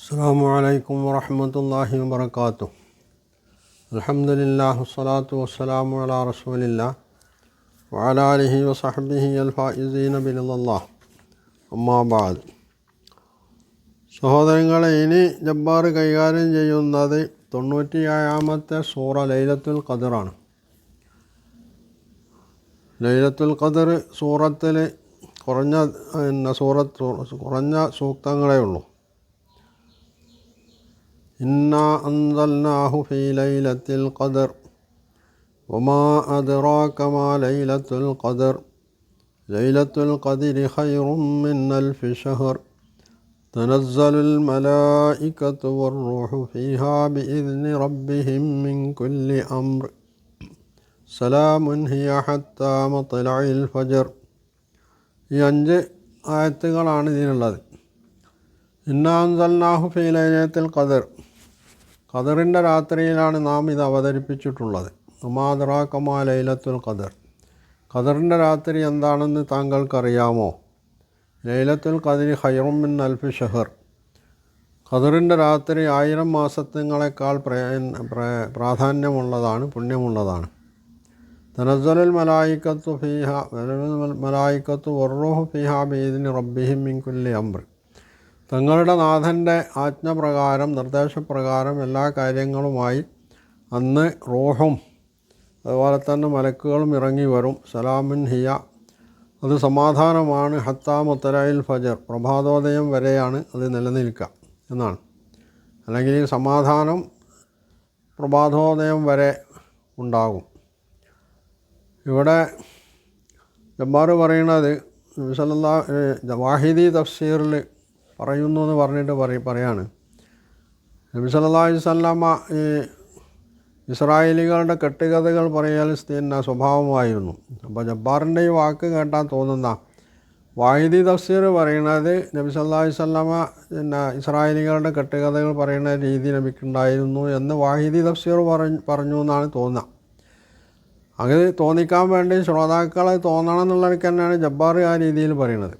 അസ്സാം വലൈക്കും വരഹമുല്ലാഹി വാത്തു അലഹമുല്ലാ വസ്സലാത്തു വസ്സലാമു അല റസൂലില്ല വാലാലിഹി വസഹബിഹി അൽഫായിസീന ബിനല്ലാ അമ്മാബാദ് സഹോദരങ്ങളെ ഇനി ജബ്ബാർ കൈകാര്യം ചെയ്യുന്നത് തൊണ്ണൂറ്റിയേഴാമത്തെ സൂറ ലൈലത്തുൽ ഖദറാണ്. ലൈലത്തുൽ ഖദർ സൂറത്തിൽ കുറഞ്ഞ എന്ന സൂറത്ത് കുറഞ്ഞ സൂക്തങ്ങളേ ഉള്ളൂ. إنا أنزلناه في ليلة القدر وما أدراك ما ليلة القدر ليلة القدر خير من ألف شهر تنزل الملائكة والروح فيها بإذن ربهم من كل أمر سلام هي حتى مطلع الفجر ഈ അഞ്ച് ആയത്തുകളാണ് ഇതിനുള്ളത് ഇന്നാൻസൽനാഹു ഫി ലൈലത്തുൽ ഖദർ ഖദറിന്റെ രാത്രിയിലാണ് നാം ഇത് അവതരിപ്പിച്ചിട്ടുള്ളത്. ഉമാദറാക്കമാ ലൈലത്തുൽ ഖദർ. ഖദറിന്റെ രാത്രി എന്താണെന്ന് താങ്കൾക്കറിയാമോ? ലൈലത്തുൽ ഖദരി ഹൈറുമിൻ അൽഫ് ഷഹർ. ഖദറിന്റെ രാത്രി ആയിരം മാസത്തിങ്ങളെക്കാൾ പ്രാധാന്യമുള്ളതാണ് പുണ്യമുള്ളതാണ്. തനസ്വലുൽ മലായിക്കത്തു ഫീഹ മലായിക്കത്തു വർറോഹു ഫീഹ ബീദിന് റബ്ബിഹിം മിൻ കുല്ലി തങ്ങളുടെ നാഥന്റെ ആജ്ഞപ്രകാരം നിർദ്ദേശപ്രകാരം എല്ലാ കാര്യങ്ങളുമായി അന്ന് റോഹും അതുപോലെ തന്നെ മലക്കുകളും ഇറങ്ങി വരും. സലാമിൻ ഹിയ. അത് സമാധാനമാണ്. ഹത്താ മുത്തലയിൽ ഫജർ. പ്രഭാതോദയം വരെയാണ് അത് നിലനിൽക്കുക എന്നാണ്. അല്ലെങ്കിൽ ഈ സമാധാനം പ്രഭാതോദയം വരെ ഉണ്ടാകും. ഇവിടെ ജബ്ബാർ പറയുന്നത് സല്ലാ വാഹിദി തഫ്സീറിൽ പറയുന്നു എന്ന് പറഞ്ഞിട്ട് പറ പറയാണ്. നബി സല്ലാ വല്ലമ്മ ഈ ഇസ്രായേലികളുടെ കെട്ടുകഥകൾ പറയൽ പിന്നെ സ്വഭാവമായിരുന്നു. അപ്പോൾ ജബ്ബാറിന്റെ ഈ വാക്ക് കേട്ടാൽ തോന്നുന്ന വാഹിദി തഫ്സീർ പറയുന്നത് നബി സല്ലാഹു വല്ലമ്മ പിന്നെ ഇസ്രായേലികളുടെ കെട്ടുകഥകൾ പറയുന്ന രീതി നബിക്കുണ്ടായിരുന്നു എന്ന് വാഹിദി തഫ്സീർ പറഞ്ഞു പറഞ്ഞു എന്നാണ് തോന്നുക. അങ്ങനെ തോന്നിക്കാൻ വേണ്ടി ശ്രോതാക്കളെ തോന്നണം എന്നുള്ളവർക്ക് തന്നെയാണ് ജബ്ബാർ ആ രീതിയിൽ പറയുന്നത്.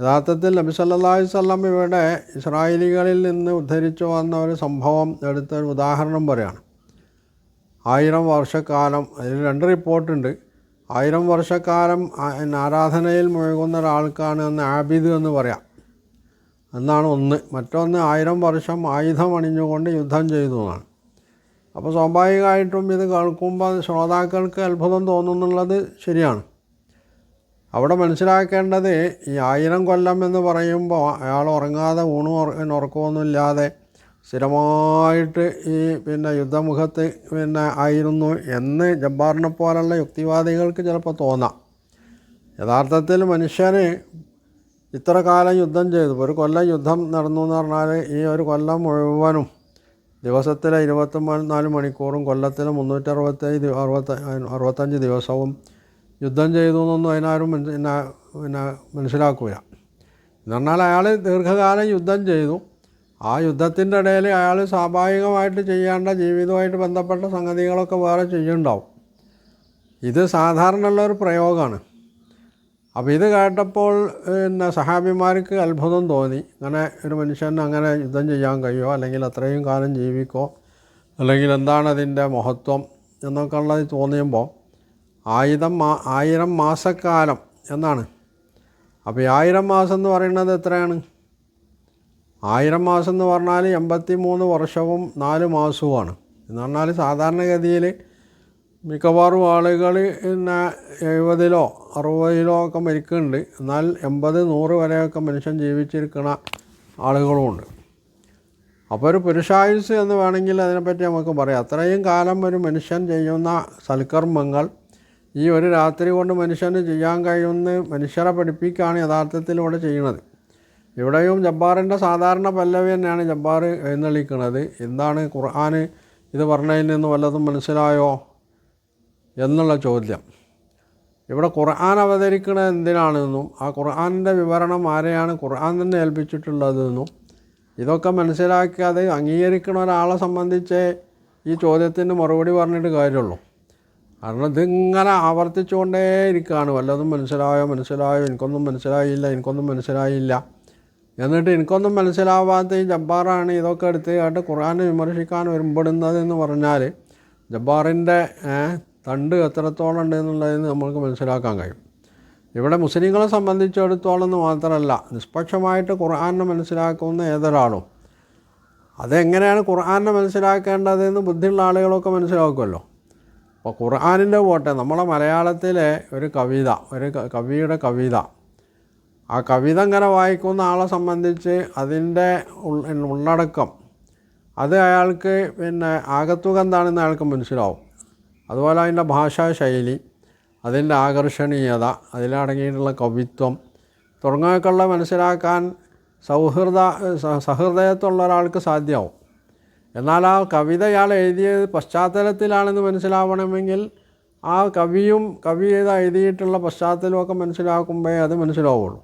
യഥാർത്ഥത്തിൽ നബി സല്ലല്ലാഹു വല്ലം ഇവിടെ ഇസ്രായേലികളിൽ നിന്ന് ഉദ്ധരിച്ചു വന്ന ഒരു സംഭവം എടുത്തൊരു ഉദാഹരണം പറയാണ്. ആയിരം വർഷക്കാലം അതിൽ രണ്ട് റിപ്പോർട്ടുണ്ട് ആയിരം വർഷക്കാലം ആരാധനയിൽ മുഴുകുന്ന ഒരാൾക്കാണ് എന്ന് ആബിദ് എന്ന് പറയാം. എന്നാണ് ഒന്ന്. മറ്റൊന്ന് ആയിരം വർഷം ആയുധം അണിഞ്ഞുകൊണ്ട് യുദ്ധം ചെയ്തു എന്നാണ്. അപ്പോൾ സ്വാഭാവികമായിട്ടും ഇത് കേൾക്കുമ്പോൾ ശ്രോതാക്കൾക്ക് അത്ഭുതം തോന്നുന്നുള്ളത് ശരിയാണ്. അവിടെ മനസ്സിലാക്കേണ്ടത് ഈ ആയിരം കൊല്ലം എന്ന് പറയുമ്പോൾ അയാൾ ഉറങ്ങാതെ ഊണും ഉറക്കമൊന്നുമില്ലാതെ സ്ഥിരമായിട്ട് ഈ പിന്നെ യുദ്ധമുഖത്ത് പിന്നെ ആയിരുന്നു എന്ന് ജബ്ബാറിനെ പോലുള്ള യുക്തിവാദികൾക്ക് ചിലപ്പോൾ തോന്നാം. യഥാർത്ഥത്തിൽ മനുഷ്യന് ഇത്ര കാലം യുദ്ധം ചെയ്തു. ഒരു കൊല്ലം യുദ്ധം നടന്നു എന്ന് പറഞ്ഞാൽ ഈ ഒരു കൊല്ലം മുഴുവനും ദിവസത്തിലെ ഇരുപത്തി നാല് മണിക്കൂറും കൊല്ലത്തിലെ അറുപത്തി അറുപത്തഞ്ച് ദിവസവും യുദ്ധം ചെയ്തു എന്നൊന്നും അതിനാരും പിന്നെ പിന്നെ മനസ്സിലാക്കില്ല എന്ന് പറഞ്ഞാൽ അയാൾ ദീർഘകാലം യുദ്ധം ചെയ്തു. ആ യുദ്ധത്തിന്റെ ഇടയിൽ അയാൾ സ്വാഭാവികമായിട്ട് ചെയ്യേണ്ട ജീവിതവുമായിട്ട് ബന്ധപ്പെട്ട സംഗതികളൊക്കെ വേറെ ചെയ്യുന്നുണ്ടാവും. ഇത് സാധാരണ ഉള്ള ഒരു പ്രയോഗമാണ്. അപ്പോൾ ഇത് കേട്ടപ്പോൾ പിന്നെ സഹാബിമാർക്ക് അത്ഭുതം തോന്നി. അങ്ങനെ ഒരു മനുഷ്യന് അങ്ങനെ യുദ്ധം ചെയ്യാൻ കഴിയുമോ? അല്ലെങ്കിൽ അത്രയും കാലം ജീവിക്കോ അല്ലെങ്കിൽ എന്താണ് അതിന്റെ മഹത്വം? എന്നൊക്കെ ഉള്ളത് തോന്നിയുമ്പോൾ ആയിരം മാ ആയിരം മാസക്കാലം എന്നാണ്. അപ്പോൾ ഈ ആയിരം മാസം എന്ന് പറയുന്നത് എത്രയാണ്? ആയിരം മാസം എന്ന് പറഞ്ഞാൽ എൺപത്തി മൂന്ന് വർഷവും നാല് മാസവുമാണ്. എന്ന് പറഞ്ഞാൽ സാധാരണഗതിയിൽ മിക്കവാറും ആളുകൾ പിന്നെ എഴുപതിലോ അറുപതിലോ ഒക്കെ മരിക്കുന്നുണ്ട്. എന്നാൽ എൺപത് നൂറ് വരെയൊക്കെ മനുഷ്യൻ ജീവിച്ചിരിക്കുന്ന ആളുകളുമുണ്ട്. അപ്പോൾ ഒരു പുരുഷായുസ് എന്ന് വേണമെങ്കിൽ അതിനെപ്പറ്റി നമുക്ക് പറയാം. അത്രയും കാലം ഒരു മനുഷ്യൻ ചെയ്യുന്ന സൽക്കർമ്മങ്ങൾ ഈ ഒരു രാത്രി കൊണ്ട് മനുഷ്യന് ചെയ്യാൻ കഴിയുമെന്ന് മനുഷ്യരെ പഠിപ്പിക്കുകയാണ് യഥാർത്ഥത്തിൽ ഇവിടെ ചെയ്യുന്നത്. ഇവിടെയും ജബ്ബാറിന്റെ സാധാരണ പല്ലവി തന്നെയാണ് ജബ്ബാർ എഴുന്നള്ളിക്കുന്നത്. എന്താണ് ഖുർആൻ ഇത് പറഞ്ഞതിൽ നിന്ന് വല്ലതും മനസ്സിലായോ എന്നുള്ള ചോദ്യം. ഇവിടെ ഖുർആൻ അവതരിക്കുന്നത് എന്തിനാണെന്നും ആ ഖുർആാനിന്റെ വിവരണം ആരെയാണ് ഖുർആൻ തന്നെ ഏൽപ്പിച്ചിട്ടുള്ളതെന്നും ഇതൊക്കെ മനസ്സിലാക്കിയത് അംഗീകരിക്കുന്ന ഒരാളെ സംബന്ധിച്ച് ഈ ചോദ്യത്തിന് മറുപടി പറഞ്ഞിട്ട് കാര്യമുള്ളൂ. കാരണം ഇതിങ്ങനെ ആവർത്തിച്ചുകൊണ്ടേ ഇരിക്കുകയാണ് വല്ലതും മനസ്സിലായോ? മനസ്സിലായോ? എനിക്കൊന്നും മനസ്സിലായില്ല. എനിക്കൊന്നും മനസ്സിലായില്ല. എന്നിട്ട് എനിക്കൊന്നും മനസ്സിലാവാത്ത ഈ ജബ്ബാറാണ് ഇതൊക്കെ എടുത്ത് കേട്ട് ഖുറാനെ വിമർശിക്കാൻ വരുമ്പെടുന്നത് എന്ന് പറഞ്ഞാൽ ജബ്ബാറിന്റെ തണ്ട് എത്രത്തോളം ഉണ്ട് എന്നുള്ളതിന് നമ്മൾക്ക് മനസ്സിലാക്കാൻ കഴിയും. ഇവിടെ മുസ്ലിങ്ങളെ സംബന്ധിച്ചിടത്തോളം എന്ന് മാത്രമല്ല നിഷ്പക്ഷമായിട്ട് ഖുർആാനെ മനസ്സിലാക്കുന്ന ഏതൊരാളും അതെങ്ങനെയാണ് ഖുർആാനെ മനസ്സിലാക്കേണ്ടതെന്ന് ബുദ്ധിയുള്ള ആളുകളൊക്കെ മനസ്സിലാക്കുമല്ലോ. അപ്പോൾ ഖുർആാനിന്റെ പോട്ടെ നമ്മളെ മലയാളത്തിലെ ഒരു കവിത ഒരു കവിയുടെ കവിത. ആ കവിത ഇങ്ങനെ വായിക്കുന്ന ആളെ സംബന്ധിച്ച് അതിന്റെ ഉള്ളടക്കം. അത് അയാൾക്ക് പിന്നെ ആകത്തുക എന്താണെന്ന് അയാൾക്ക് മനസ്സിലാവും. അതുപോലെ അതിന്റെ ഭാഷാ ശൈലി അതിന്റെ ആകർഷണീയത അതിലടങ്ങിയിട്ടുള്ള കവിത്വം തുടങ്ങിയൊക്കെയുള്ള മനസ്സിലാക്കാൻ സൗഹൃദ സഹൃദയത്തുള്ള ഒരാൾക്ക് സാധ്യമാവും. എന്നാൽ ആ കവിത ഇയാൾ എഴുതിയത് പശ്ചാത്തലത്തിലാണെന്ന് മനസ്സിലാവണമെങ്കിൽ ആ കവിയും കവി ചെയ്ത് എഴുതിയിട്ടുള്ള പശ്ചാത്തലമൊക്കെ മനസ്സിലാക്കുമ്പോഴേ അത് മനസ്സിലാവുള്ളൂ.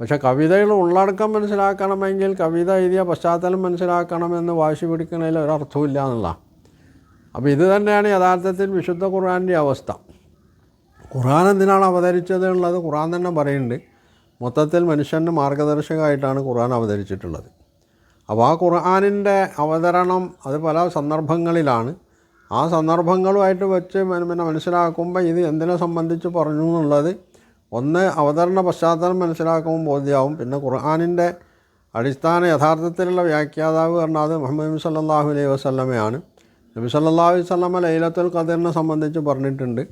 പക്ഷെ കവിതയിൽ ഉള്ളടക്കം മനസ്സിലാക്കണമെങ്കിൽ കവിത എഴുതിയ പശ്ചാത്തലം മനസ്സിലാക്കണമെന്ന് വാശി പിടിക്കുന്നതിൽ ഒരർത്ഥമില്ല എന്നുള്ള അപ്പോൾ ഇത് തന്നെയാണ് യഥാർത്ഥത്തിൽ വിശുദ്ധ ഖുർആാന്റെ അവസ്ഥ. ഖുർആൻ എന്തിനാണ് അവതരിച്ചത് എന്നുള്ളത് ഖുർആൻ തന്നെ പറയുന്നുണ്ട്. മൊത്തത്തിൽ മനുഷ്യന്റെ മാർഗദർശകമായിട്ടാണ് ഖുർആൻ അവതരിച്ചിട്ടുള്ളത്. അപ്പോൾ ആ ഖുർആാനിന്റെ അവതരണം അത് പല സന്ദർഭങ്ങളിലാണ്. ആ സന്ദർഭങ്ങളുമായിട്ട് വെച്ച് പിന്നെ മനസ്സിലാക്കുമ്പോൾ ഇത് എന്തിനെ സംബന്ധിച്ച് പറഞ്ഞു എന്നുള്ളത് ഒന്ന് അവതരണ പശ്ചാത്തലം മനസ്സിലാക്കുമ്പോൾ ബോധ്യമാവും. പിന്നെ ഖുർആാനിന്റെ അടിസ്ഥാന യഥാർത്ഥത്തിലുള്ള വ്യാഖ്യാതാവ് പറഞ്ഞാൽ മുഹമ്മദ് നബി സല്ലല്ലാഹു അലൈഹി വസ്ലമയാണ് നബി സല്ലല്ലാഹു അലൈഹി വസല്ലമ ലൈലത്തുൽ ഖദറിനെ സംബന്ധിച്ച് പറഞ്ഞിട്ടുണ്ട്.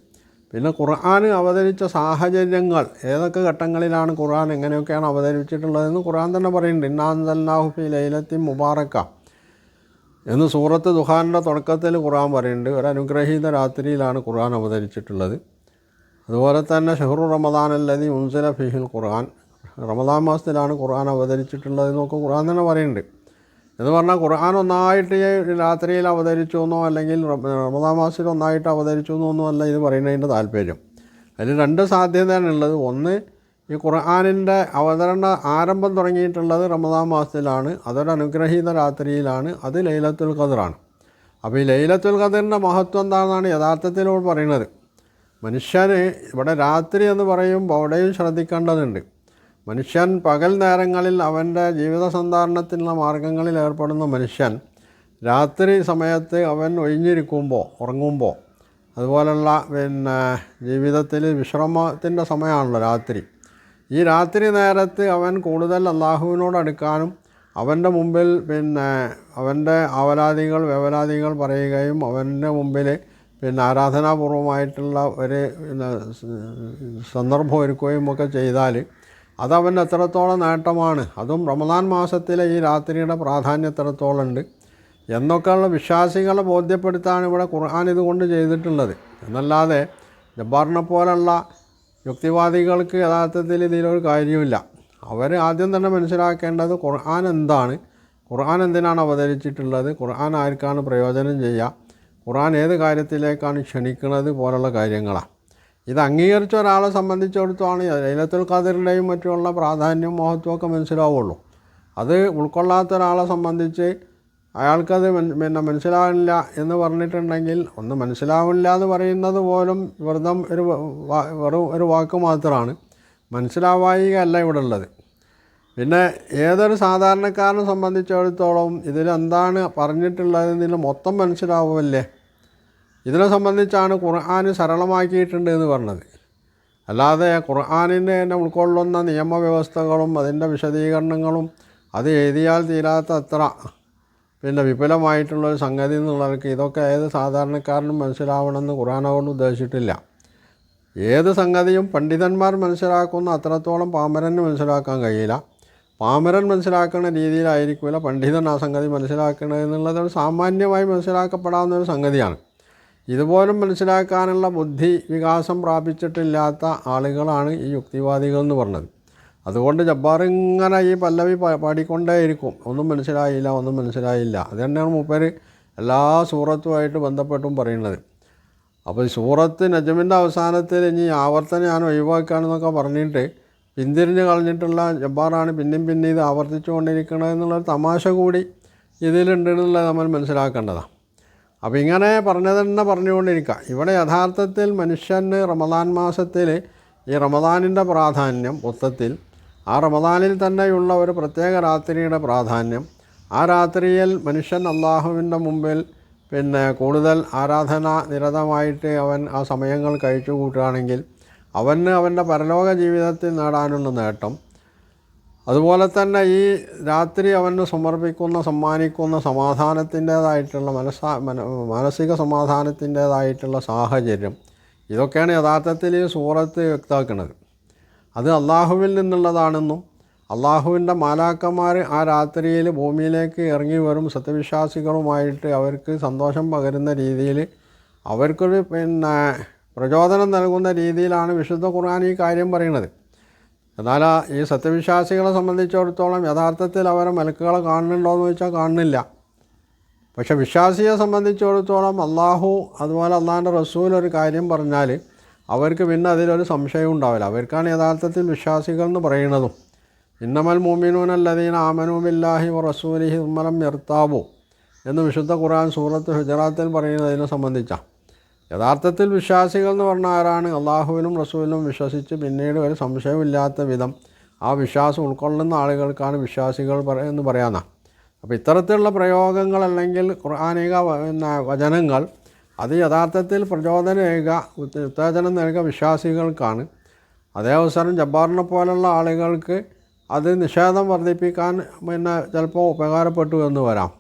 പിന്നെ ഖുർആൻ അവതരിച്ച സാഹചര്യങ്ങൾ ഏതൊക്കെ ഘട്ടങ്ങളിലാണ് ഖുർആൻ എങ്ങനെയൊക്കെയാണ് അവതരിച്ചിട്ടുള്ളതെന്ന് ഖുർആൻ തന്നെ പറയുന്നുണ്ട്. ഇന്നാന്തല്ലാഹുഫി ലൈലത്തി മുബാറക്ക. എന്ന് സൂറത്ത് ദുഹാനിന്റെ തുടക്കത്തിൽ ഖുർആൻ പറയുന്നുണ്ട്. ഒരു അനുഗ്രഹീത രാത്രിയിലാണ് ഖുർആൻ അവതരിച്ചിട്ടുള്ളത്. അതുപോലെ തന്നെ ഷെഹ്റു റമദാൻ അല്ലതി ഉൻസില ഫിഹിൽ ഖുർആൻ. റമദാൻ മാസത്തിലാണ് ഖുർആൻ അവതരിച്ചിട്ടുള്ളത് എന്നൊക്കെ ഖുർആൻ തന്നെ പറയുന്നുണ്ട്. എന്ന് പറഞ്ഞാൽ ഖുർആൻ ഒന്നായിട്ട് രാത്രിയിൽ അവതരിച്ചു എന്നോ അല്ലെങ്കിൽ റമ- റമദാൻ മാസത്തിൽ ഒന്നായിട്ട് അവതരിച്ചു എന്നൊന്നും അല്ല ഇത് പറയുന്നതിന്റെ താല്പര്യം. അതിൽ രണ്ട് സാധ്യതയാണ് ഉള്ളത്. ഒന്ന് ഈ ഖുർആാനിന്റെ അവതരണ ആരംഭം തുടങ്ങിയിട്ടുള്ളത് റമദാൻ മാസത്തിലാണ്. അതൊരു അനുഗ്രഹീത രാത്രിയിലാണ്. അത് ലൈലത്തുൽ ഖദറാണ്. അപ്പോൾ ഈ ലൈലത്തുൽ ഖദറിന്റെ മഹത്വം എന്താണെന്നാണ് യഥാർത്ഥത്തിൽ ഇവിടെ പറയുന്നത്. മനുഷ്യന് ഇവിടെ രാത്രി എന്ന് പറയുമ്പോൾ അവിടെയും ശ്രദ്ധിക്കേണ്ടതുണ്ട്. മനുഷ്യൻ പകൽ നേരങ്ങളിൽ അവന്റെ ജീവിത സന്ധാരണത്തിനുള്ള മാർഗങ്ങളിൽ ഏർപ്പെടുന്ന മനുഷ്യൻ രാത്രി സമയത്ത് അവൻ ഒഴിഞ്ഞിരിക്കുമ്പോൾ ഉറങ്ങുമ്പോൾ അതുപോലുള്ള പിന്നെ ജീവിതത്തിൽ വിശ്രമത്തിന്റെ സമയമാണല്ലോ രാത്രി. ഈ രാത്രി നേരത്ത് അവൻ കൂടുതൽ അള്ളാഹുവിനോട് അടുക്കാനും അവന്റെ മുമ്പിൽ പിന്നെ അവന്റെ അവലാദികൾ വ്യവലാദികൾ പറയുകയും അവന്റെ മുമ്പിൽ പിന്നെ ആരാധനാപൂർവമായിട്ടുള്ള ഒരു സന്ദർഭം ഒരുക്കുകയും ഒക്കെ ചെയ്താൽ അതവന് എത്രത്തോളം നേട്ടമാണ്. അതും റമദാൻ മാസത്തിലെ ഈ രാത്രിയുടെ പ്രാധാന്യം എത്രത്തോളം ഉണ്ട്. എന്നൊക്കെയുള്ള വിശ്വാസികളെ ബോധ്യപ്പെടുത്താണ് ഇവിടെ ഖുർആൻ ഇതുകൊണ്ട് ചെയ്തിട്ടുള്ളത്. എന്നല്ലാതെ ജബ്ബാറിനെ പോലുള്ള യുക്തിവാദികൾക്ക് യഥാർത്ഥത്തിൽ ഇതിലൊരു കാര്യമില്ല അവർ ആദ്യം തന്നെ മനസ്സിലാക്കേണ്ടത് ഖുർആൻ എന്താണ്. ഖുർആൻ എന്തിനാണ് അവതരിച്ചിട്ടുള്ളത്. ഖുർആൻ ആർക്കാണ് പ്രയോജനം ചെയ്യുക. ഖുർആൻ ഏത് കാര്യത്തിലേക്കാണ് ക്ഷണിക്കുന്നത് പോലുള്ള കാര്യങ്ങളാണ്. ഇത് അംഗീകരിച്ച ഒരാളെ സംബന്ധിച്ചിടത്തോളം ലൈലത്തുൽ ഖാദറിന്റെയും മറ്റുമുള്ള പ്രാധാന്യവും മഹത്വമൊക്കെ മനസ്സിലാവുള്ളൂ. അത് ഉൾക്കൊള്ളാത്ത ഒരാളെ സംബന്ധിച്ച് അയാൾക്കത് പിന്നെ മനസ്സിലാവില്ല എന്ന് പറഞ്ഞിട്ടുണ്ടെങ്കിൽ ഒന്ന് മനസ്സിലാവില്ല എന്ന് പറയുന്നത് പോലും വെറുതം ഒരു വെറും ഒരു വാക്ക് മാത്രമാണ്. മനസ്സിലാവായിക അല്ല ഇവിടെ ഉള്ളത് പിന്നെ ഏതൊരു സാധാരണക്കാരനെ സംബന്ധിച്ചിടത്തോളം ഇതിലെന്താണ് പറഞ്ഞിട്ടുള്ളതെന്ന് മൊത്തം മനസ്സിലാവുമല്ലേ? ഇതിനെ സംബന്ധിച്ചാണ് ഖുർആൻ സരളമാക്കിയിട്ടുണ്ട് എന്ന് പറഞ്ഞത്. അല്ലാതെ ഖുർആാനിന്റെ തന്നെ ഉൾക്കൊള്ളുന്ന നിയമവ്യവസ്ഥകളും അതിന്റെ വിശദീകരണങ്ങളും അത് എഴുതിയാൽ തീരാത്ത അത്ര പിന്നെ വിപുലമായിട്ടുള്ളൊരു സംഗതി എന്നുള്ളവർക്ക് ഇതൊക്കെ ഏത് സാധാരണക്കാരനും മനസ്സിലാവണമെന്ന് ഖുർആൻ കൊണ്ട് ഉദ്ദേശിച്ചിട്ടില്ല. ഏത് സംഗതിയും പണ്ഡിതന്മാർ മനസ്സിലാക്കുന്ന അത്രത്തോളം പാമരന് മനസ്സിലാക്കാൻ കഴിയില്ല. പാമരൻ മനസ്സിലാക്കുന്ന രീതിയിലായിരിക്കില്ല പണ്ഡിതൻ ആ സംഗതി മനസ്സിലാക്കുന്നത് സാമാന്യമായി മനസ്സിലാക്കപ്പെടാവുന്ന ഒരു സംഗതിയാണ്. ഇതുപോലും മനസ്സിലാക്കാനുള്ള ബുദ്ധി വികാസം പ്രാപിച്ചിട്ടില്ലാത്ത ആളുകളാണ് ഈ യുക്തിവാദികൾ എന്ന് പറഞ്ഞത്. അതുകൊണ്ട് ജബ്ബാർ ഇങ്ങനെ ഈ പല്ലവി പാടിക്കൊണ്ടേ പാടിക്കൊണ്ടേയിരിക്കും. ഒന്നും മനസ്സിലായില്ല ഒന്നും മനസ്സിലായില്ല. അത് തന്നെയാണ് മൂപ്പര് എല്ലാ സൂറത്തുമായിട്ട് ബന്ധപ്പെട്ടും പറയുന്നത്. അപ്പോൾ ഈ സൂറത്ത് നജമിന്റെ അവസാനത്തിൽ ഇനി ആവർത്തനം ഞാൻ ഒഴിവാക്കുകയാണെന്നൊക്കെ പറഞ്ഞിട്ട് പിന്തിരിഞ്ഞ് കളഞ്ഞിട്ടുള്ള ജബ്ബാറാണ് പിന്നെയും പിന്നെ ഇത് ആവർത്തിച്ചു തമാശ കൂടി ഇതിലുണ്ട് എന്നുള്ളത് നമ്മൾ മനസ്സിലാക്കേണ്ടതാണ്. അപ്പോൾ ഇങ്ങനെ പറഞ്ഞത് തന്നെ പറഞ്ഞുകൊണ്ടിരിക്കുക. ഇവിടെ യഥാർത്ഥത്തിൽ മനുഷ്യന് റമദാൻ മാസത്തിൽ ഈ റമദാനിന്റെ പ്രാധാന്യം മൊത്തത്തിൽ ആ റമദാനിൽ തന്നെയുള്ള ഒരു പ്രത്യേക രാത്രിയുടെ പ്രാധാന്യം ആ രാത്രിയിൽ മനുഷ്യൻ അള്ളാഹുവിന്റെ മുമ്പിൽ പിന്നെ കൂടുതൽ ആരാധന നിരതമായിട്ട് അവൻ ആ സമയങ്ങൾ കഴിച്ചു കൂട്ടുകയാണെങ്കിൽ അവന് അവന്റെ പരലോക ജീവിതത്തിൽ നേടാനുള്ള നേട്ടം അതുപോലെ തന്നെ ഈ രാത്രി അവന് സമർപ്പിക്കുന്ന സമ്മാനിക്കുന്ന സമാധാനത്തിന്റേതായിട്ടുള്ള മനസ്സാ മന മാനസിക സമാധാനത്തിന്റേതായിട്ടുള്ള സാഹചര്യം. ഇതൊക്കെയാണ് യഥാർത്ഥത്തിൽ ഈ സൂറത്ത് വ്യക്തമാക്കുന്നത്. അത് അള്ളാഹുവിൽ നിന്നുള്ളതാണെന്നും അള്ളാഹുവിന്റെ മാലാക്കന്മാർ ആ രാത്രിയിൽ ഭൂമിയിലേക്ക് ഇറങ്ങി വരും സത്യവിശ്വാസികളുമായിട്ട് അവർക്ക് സന്തോഷം പകരുന്ന രീതിയിൽ അവർക്കൊരു പിന്നെ പ്രചോദനം നൽകുന്ന രീതിയിലാണ് വിശുദ്ധ ഖുർആൻ ഈ കാര്യം പറയുന്നത്. എന്നാൽ ഈ സത്യവിശ്വാസികളെ സംബന്ധിച്ചിടത്തോളം യഥാർത്ഥത്തിൽ അവരെ മലക്കുകളെ കാണുന്നുണ്ടോ എന്ന് ചോദിച്ചാൽ കാണുന്നില്ല. പക്ഷെ വിശ്വാസിയെ സംബന്ധിച്ചിടത്തോളം അള്ളാഹു അതുപോലെ അള്ളാഹിന്റെ റസൂൽ ഒരു കാര്യം പറഞ്ഞാൽ അവർക്ക് പിന്നെ അതിലൊരു സംശയം ഉണ്ടാവില്ല. അവർക്കാണ് യഥാർത്ഥത്തിൽ വിശ്വാസികൾ എന്ന് പറയുന്നതും. ഇന്നമൽ മോമിനൂൻ ബില്ലാഹി വ റസൂലിഹി ഉമ്മലം നിർത്താവു എന്ന് വിശുദ്ധ ഖുർആൻ സൂറത്ത് ഹുജറാത്തിൽ പറയുന്നതിനെ സംബന്ധിച്ചാണ്. യഥാർത്ഥത്തിൽ വിശ്വാസികൾ എന്ന് പറഞ്ഞാൽ ആരാണ്? അള്ളാഹുവിനും റസൂലിനും വിശ്വസിച്ച് പിന്നീട് ഒരു സംശയമില്ലാത്ത വിധം ആ വിശ്വാസം ഉൾക്കൊള്ളുന്ന ആളുകൾക്കാണ് വിശ്വാസികൾ എന്ന് പറയാനാ. അപ്പോൾ ഇത്തരത്തിലുള്ള പ്രയോഗങ്ങൾ അല്ലെങ്കിൽ ഖുർആാനിക വചനങ്ങൾ അത് യഥാർത്ഥത്തിൽ പ്രചോദനമേക ഉത്ത- ഉത്തേജനം നൽകുക വിശ്വാസികൾക്കാണ്. അതേ അവസരം ജബ്ബാറിനെ പോലുള്ള ആളുകൾക്ക് അത് നിഷേധം വർദ്ധിപ്പിക്കാൻ പിന്നെ ചിലപ്പോൾ ഉപകാരപ്പെട്ടു എന്ന് വരാം.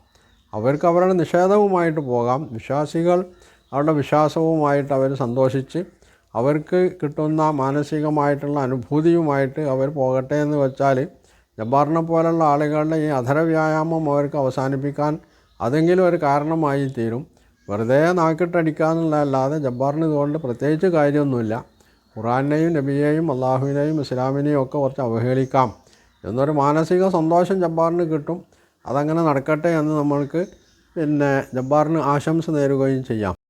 അവർക്ക് അവരുടെ നിഷേധവുമായിട്ട് പോകാം. വിശ്വാസികൾ അവരുടെ വിശ്വാസവുമായിട്ട് അവർ സന്തോഷിച്ച് അവർക്ക് കിട്ടുന്ന മാനസികമായിട്ടുള്ള അനുഭൂതിയുമായിട്ട് അവർ പോകട്ടെ എന്ന് വെച്ചാൽ ജബ്ബാറിനെ പോലുള്ള ആളുകളുടെ ഈ അധര വ്യായാമം അവർക്ക് അവസാനിപ്പിക്കാൻ അതെങ്കിലും ഒരു കാരണമായി തീരും. വെറുതെ നാക്കിട്ടടിക്കാന്നുള്ളതല്ലാതെ ജബ്ബാറിന് ഇതുകൊണ്ട് പ്രത്യേകിച്ച് കാര്യമൊന്നുമില്ല. ഖുറാനെയും നബിയെയും അള്ളാഹുവിനെയും ഇസ്ലാമിനെയും ഒക്കെ കുറച്ച് അവഹേളിക്കാം. എന്നൊരു മാനസിക സന്തോഷം ജബ്ബാറിന് കിട്ടും. അതങ്ങനെ നടക്കട്ടെ എന്ന് നമ്മൾക്ക് പിന്നെ ജബ്ബാറിന് ആശംസ നേരുകയും ചെയ്യാം.